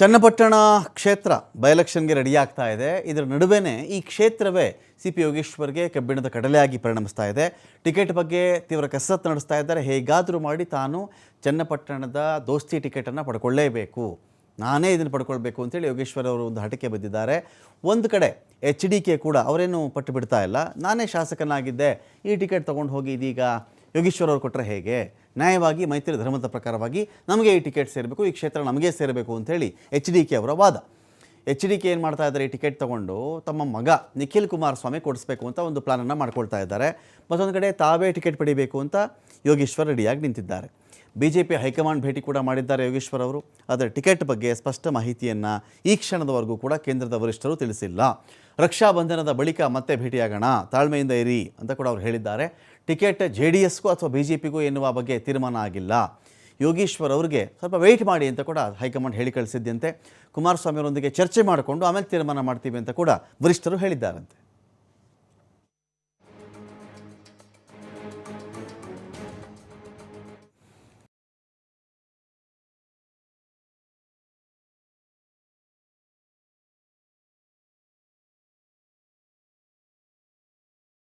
ಚನ್ನಪಟ್ಟಣ ಕ್ಷೇತ್ರ ಬೈ ಎಲೆಕ್ಷನ್ಗೆ ರೆಡಿ ಆಗ್ತಾ ಇದೆ. ಇದರ ನಡುವೆನೇ ಈ ಕ್ಷೇತ್ರವೇ ಸಿ ಪಿ ಯೋಗೇಶ್ವರ್ಗೆ ಕಬ್ಬಿಣದ ಕಡಲೆಯಾಗಿ ಪರಿಣಮಿಸ್ತಾ ಇದೆ. ಟಿಕೆಟ್ ಬಗ್ಗೆ ತೀವ್ರ ಕಸರತ್ತು ನಡೆಸ್ತಾ ಇದ್ದಾರೆ. ಹೇಗಾದರೂ ಮಾಡಿ ತಾನು ಚನ್ನಪಟ್ಟಣದ ದೋಸ್ತಿ ಟಿಕೆಟನ್ನು ಪಡ್ಕೊಳ್ಳೇಬೇಕು. ನಾನೇ ಇದನ್ನು ಪಡ್ಕೊಳ್ಬೇಕು ಅಂತೇಳಿ ಯೋಗೇಶ್ವರ್ ಅವರು ಒಂದು ಹಠಕ್ಕೆ ಬಿದ್ದಿದ್ದಾರೆ. ಒಂದು ಕಡೆ ಎಚ್ ಡಿ ಕೆ ಕೂಡ ಅವರೇನು ಪಟ್ಟು ಬಿಡ್ತಾ ಇಲ್ಲ. ನಾನೇ ಶಾಸಕನಾಗಿದ್ದೆ. ಈ ಟಿಕೆಟ್ ತೊಗೊಂಡು ಹೋಗಿ ಇದೀಗ ಯೋಗೀಶ್ವರ್ ಅವರು ಕೊಟ್ಟರೆ ಹೇಗೆ? ನ್ಯಾಯವಾಗಿ, ಮೈತ್ರಿ ಧರ್ಮದ ಪ್ರಕಾರವಾಗಿ ನಮಗೆ ಈ ಟಿಕೆಟ್ ಸೇರಬೇಕು, ಈ ಕ್ಷೇತ್ರ ನಮಗೆ ಸೇರಬೇಕು ಅಂತೇಳಿ ಎಚ್ ಡಿ ಕೆ ಅವರ ವಾದ. ಎಚ್ ಡಿ ಕೆ ಏನು ಮಾಡ್ತಾ ಇದ್ದಾರೆ, ಈ ಟಿಕೆಟ್ ತೊಗೊಂಡು ತಮ್ಮ ಮಗ ನಿಖಿಲ್ ಕುಮಾರಸ್ವಾಮಿ ಕೊಡಿಸ್ಬೇಕು ಅಂತ ಒಂದು ಪ್ಲಾನನ್ನು ಮಾಡ್ಕೊಳ್ತಾ ಇದ್ದಾರೆ. ಮತ್ತೊಂದು ಕಡೆ ತಾವೇ ಟಿಕೆಟ್ ಪಡಿಬೇಕು ಅಂತ ಯೋಗೀಶ್ವರ್ ರೆಡಿಯಾಗಿ ನಿಂತಿದ್ದಾರೆ. ಬಿ ಜೆ ಪಿ ಹೈಕಮಾಂಡ್ ಭೇಟಿ ಕೂಡ ಮಾಡಿದ್ದಾರೆ ಯೋಗೇಶ್ವರ್ ಅವರು. ಅದರ ಟಿಕೆಟ್ ಬಗ್ಗೆ ಸ್ಪಷ್ಟ ಮಾಹಿತಿಯನ್ನು ಈ ಕ್ಷಣದವರೆಗೂ ಕೂಡ ಕೇಂದ್ರದ ವರಿಷ್ಠರು ತಿಳಿಸಿಲ್ಲ. ರಕ್ಷಾಬಂಧನದ ಬಳಿಕ ಮತ್ತೆ ಭೇಟಿಯಾಗೋಣ, ತಾಳ್ಮೆಯಿಂದ ಇರಿ ಅಂತ ಕೂಡ ಅವರು ಹೇಳಿದ್ದಾರೆ. ಟಿಕೆಟ್ ಜೆ ಡಿ ಎಸ್ಗೂ ಅಥವಾ ಬಿ ಜೆ ಪಿಗೂ ಎನ್ನುವ ಬಗ್ಗೆ ತೀರ್ಮಾನ ಆಗಿಲ್ಲ. ಯೋಗೀಶ್ವರ್ ಅವರಿಗೆ ಸ್ವಲ್ಪ ವೆಯ್ಟ್ ಮಾಡಿ ಅಂತ ಕೂಡ ಹೈಕಮಾಂಡ್ ಹೇಳಿ ಕಳಿಸಿದ್ದಂತೆ ಕುಮಾರಸ್ವಾಮಿ ಅವರೊಂದಿಗೆ ಚರ್ಚೆ ಮಾಡಿಕೊಂಡು ಆಮೇಲೆ ತೀರ್ಮಾನ ಮಾಡ್ತೀವಿ ಅಂತ ಕೂಡ ವರಿಷ್ಠರು ಹೇಳಿದ್ದಾರಂತೆ.